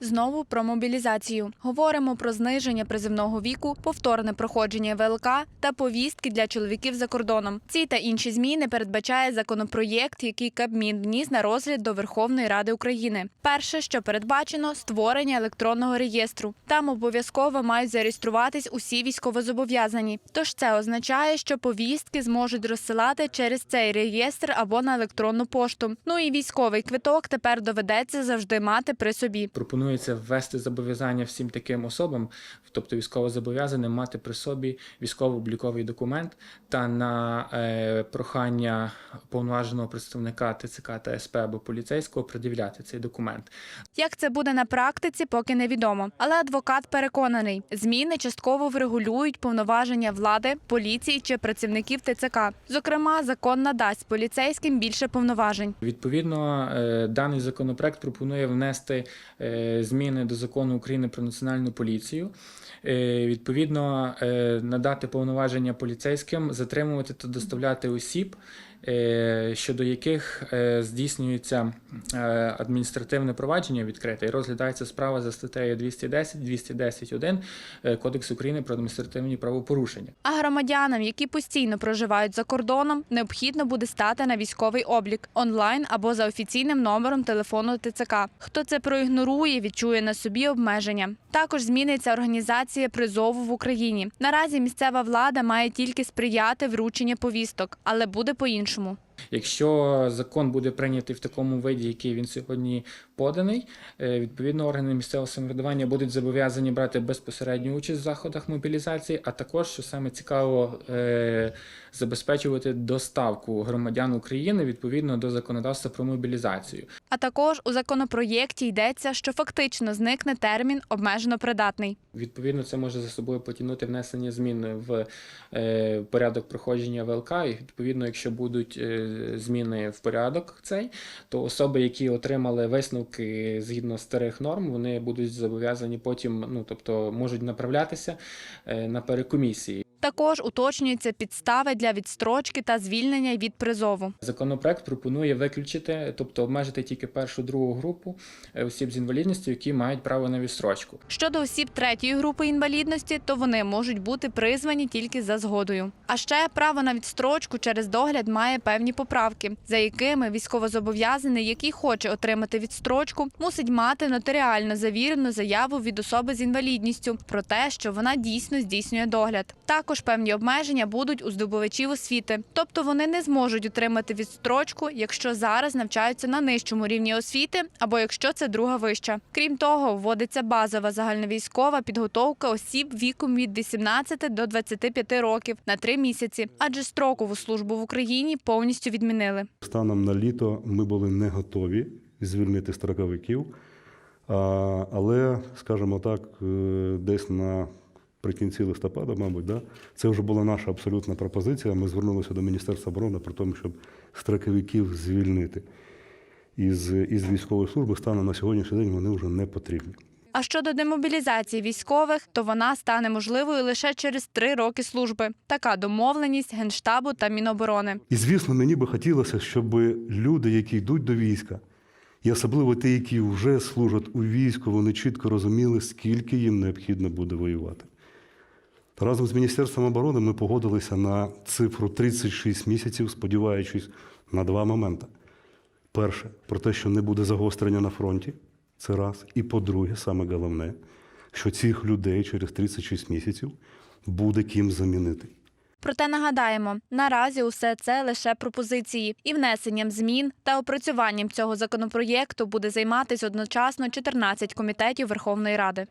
Знову про мобілізацію. Говоримо про зниження призивного віку, повторне проходження ВЛК та повістки для чоловіків за кордоном. Ці та інші зміни передбачає законопроєкт, який Кабмін вніс на розгляд до Верховної Ради України. Перше, що передбачено, створення електронного реєстру. Там обов'язково мають зареєструватись усі військовозобов'язані. Тож це означає, що повістки зможуть розсилати через цей реєстр або на електронну пошту. Ну і військовий квиток тепер доведеться завжди мати при собі. Пропонується ввести зобов'язання всім таким особам, тобто військовозобов'язаним, мати при собі військово-обліковий документ та на е, прохання повноваженого представника ТЦК та СП або поліцейського пред'являти цей документ. Як це буде на практиці, поки невідомо. Але адвокат переконаний, зміни частково врегулюють повноваження влади, поліції чи працівників ТЦК. Зокрема, закон надасть поліцейським більше повноважень. Відповідно, е, даний законопроект пропонує внести е, зміни до закону України про національну поліцію. Е, Відповідно, е, надати повноваження поліцейським затримувати та доставляти осіб, щодо яких е, здійснюється е, адміністративне провадження відкрите і розглядається справа за статтею 210, 210.1 е, Кодексу України про адміністративні правопорушення. А громадянам, які постійно проживають за кордоном, необхідно буде стати на військовий облік онлайн або за офіційним номером телефону ТЦК. Хто це проігнорує, відчує на собі обмеження. Також зміниться організація призову в Україні. Наразі місцева влада має тільки сприяти врученню повісток, але буде по-іншому. Якщо закон буде прийнятий в такому виді, який він сьогодні поданий, е, відповідно органи місцевого самоврядування будуть зобов'язані брати безпосередню участь в заходах мобілізації, а також, що саме цікаво, е, забезпечувати доставку громадян України відповідно до законодавства про мобілізацію. А також у законопроєкті йдеться, що фактично зникне термін обмежено придатний. Відповідно, це може за собою потягнути внесення змін в е, порядок проходження ВЛК. І відповідно, якщо будуть зміни в порядок цей, то особи, які отримали висновки згідно старих норм, вони будуть зобов'язані потім, ну тобто можуть направлятися е, на перекомісії. Також уточнюються підстави для відстрочки та звільнення від призову. Законопроект пропонує виключити, тобто обмежити тільки першу другу групу е, осіб з інвалідністю, які мають право на відстрочку. Щодо осіб третьої групи інвалідності, то вони можуть бути призвані тільки за згодою. А ще право на відстрочку через догляд має певні поправки, за якими військовозобов'язаний, який хоче отримати відстрочку, мусить мати нотаріально завірену заяву від особи з інвалідністю про те, що вона дійсно здійснює догляд. Також певні обмеження будуть у здобувачів освіти, тобто вони не зможуть отримати відстрочку, якщо зараз навчаються на нижчому рівні освіти або якщо це друга вища. Крім того, вводиться базова загальновійськова підготовка осіб віком від 18 до 25 років на три місяці, адже строкову службу в Україні повністю відмінили. Станом на літо ми були не готові звільнити строковиків, але, скажімо так, е, десь наприкінці листопада, мабуть, да, це вже була наша абсолютна пропозиція. Ми звернулися до Міністерства оборони про те, щоб строковиків звільнити. Із, із військової служби станом на сьогоднішній день вони вже не потрібні. А щодо демобілізації військових, то вона стане можливою лише через три роки служби. Така домовленість генштабу та міноборони. І звісно, мені би хотілося, щоб люди, які йдуть до війська, і особливо ті, які вже служать у війську, вони чітко розуміли, скільки їм необхідно буде воювати. Разом з Міністерством оборони ми погодилися на цифру 36 місяців, сподіваючись на два моменти. Перше, про те, що не буде загострення на фронті, це раз. І по-друге, саме головне, що цих людей через 36 місяців буде ким замінити. Проте нагадаємо, наразі усе це лише пропозиції, і внесенням змін та опрацюванням цього законопроєкту буде займатися одночасно 14 комітетів Верховної Ради.